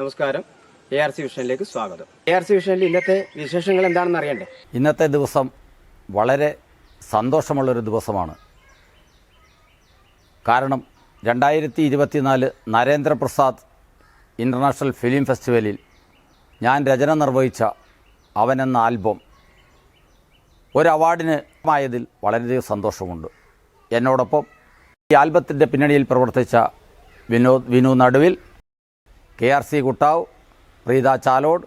നമസ്കാരം. A R C വിഷനിലേക്ക് സ്വാഗതം. A R C വിഷനിൽ ഇന്നത്തെ വിശേഷങ്ങൾ എന്താണെന്ന് അറിയണ്ടേ? ഇന്നത്തെ ദിവസം വളരെ സന്തോഷമുള്ളൊരു ദിവസമാണ്. കാരണം രണ്ടായിരത്തി ഇരുപത്തിനാല് നരേന്ദ്രപ്രസാദ് ഇന്റർനാഷണൽ ഫിലിം ഫെസ്റ്റിവലിൽ ഞാൻ രചന നിർവഹിച്ച അവൻ എന്ന ആൽബം ഒരു അവാർഡിന് ആയതിൽ വളരെയധികം സന്തോഷമുണ്ട്. എന്നോടൊപ്പം ഈ ആൽബത്തിന്റെ പിന്നണിയിൽ പ്രവർത്തിച്ച വിനോദ് വിനു നടുവിൽ കെ ആർ സി കുട്ടാവ് പ്രീത ചാലോഡ്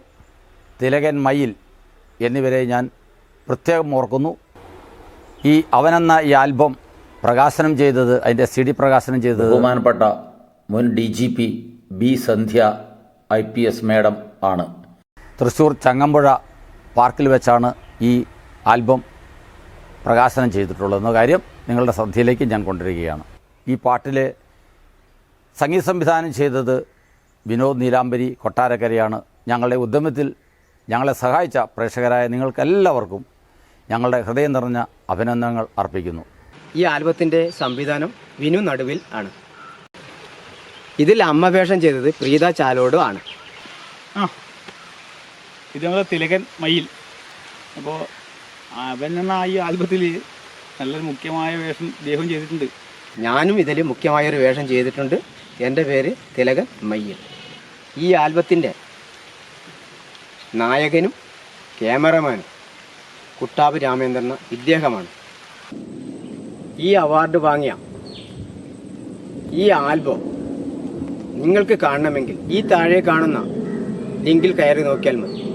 തിലകൻ മയിൽ എന്നിവരെ ഞാൻ പ്രത്യേകം ഓർക്കുന്നു. ഈ അവനെന്ന ഈ ആൽബം പ്രകാശനം ചെയ്തത് അതിന്റെ സി ഡി പ്രകാശനം ചെയ്തത് ബഹുമാനപ്പെട്ട മുൻ D G P B Sandhya I P S madam ആണ്. തൃശ്ശൂർ ചങ്ങമ്പുഴ പാർക്കിൽ വെച്ചാണ് ഈ ആൽബം പ്രകാശനം ചെയ്തിട്ടുള്ളതെന്ന കാര്യം നിങ്ങളുടെ ശ്രദ്ധയിലേക്ക് ഞാൻ കൊണ്ടുവരികയാണ്. ഈ പാട്ടിലെ സംഗീത സംവിധാനം ചെയ്തത് വിനോദ് നീലാംബരി കൊട്ടാരക്കരയാണ് ഞങ്ങളുടെ ഉദ്യമത്തിൽ ഞങ്ങളെ സഹായിച്ച പ്രേക്ഷകരായ നിങ്ങൾക്കെല്ലാവർക്കും ഞങ്ങളുടെ ഹൃദയം നിറഞ്ഞ അഭിനന്ദനങ്ങൾ അർപ്പിക്കുന്നു. ഈ ആൽബത്തിന്റെ സംവിധാനം വിനു നടുവിൽ ആണ്. ഇതിൽ അമ്മ വേഷം ചെയ്തത് പ്രീത ചാലോടും ആണ്. ആ ഇത് നമ്മുടെ തിലകൻ മയിൽ. അപ്പോൾ അവൻ എന്ന ഈ ആൽബത്തിൽ നല്ലൊരു മുഖ്യമായ വേഷം ദേഹം ചെയ്തിട്ടുണ്ട്. ഞാനും ഇതിൽ മുഖ്യമായൊരു വേഷം ചെയ്തിട്ടുണ്ട്. എന്റെ പേര് തിലകൻ മയ്യൽ ഈ ആൽബത്തിന്റെ നായകനും ക്യാമറമാനും കുട്ടാബ് രാമേന്ദ്രൻ ഇദ്ദേഹമാണ്. ഈ അവാർഡ് വാങ്ങിയ ഈ ആൽബം നിങ്ങൾക്ക് കാണണമെങ്കിൽ ഈ താഴെ കാണുന്ന ലിങ്കിൽ കയറി നോക്കിയാൽ മതി.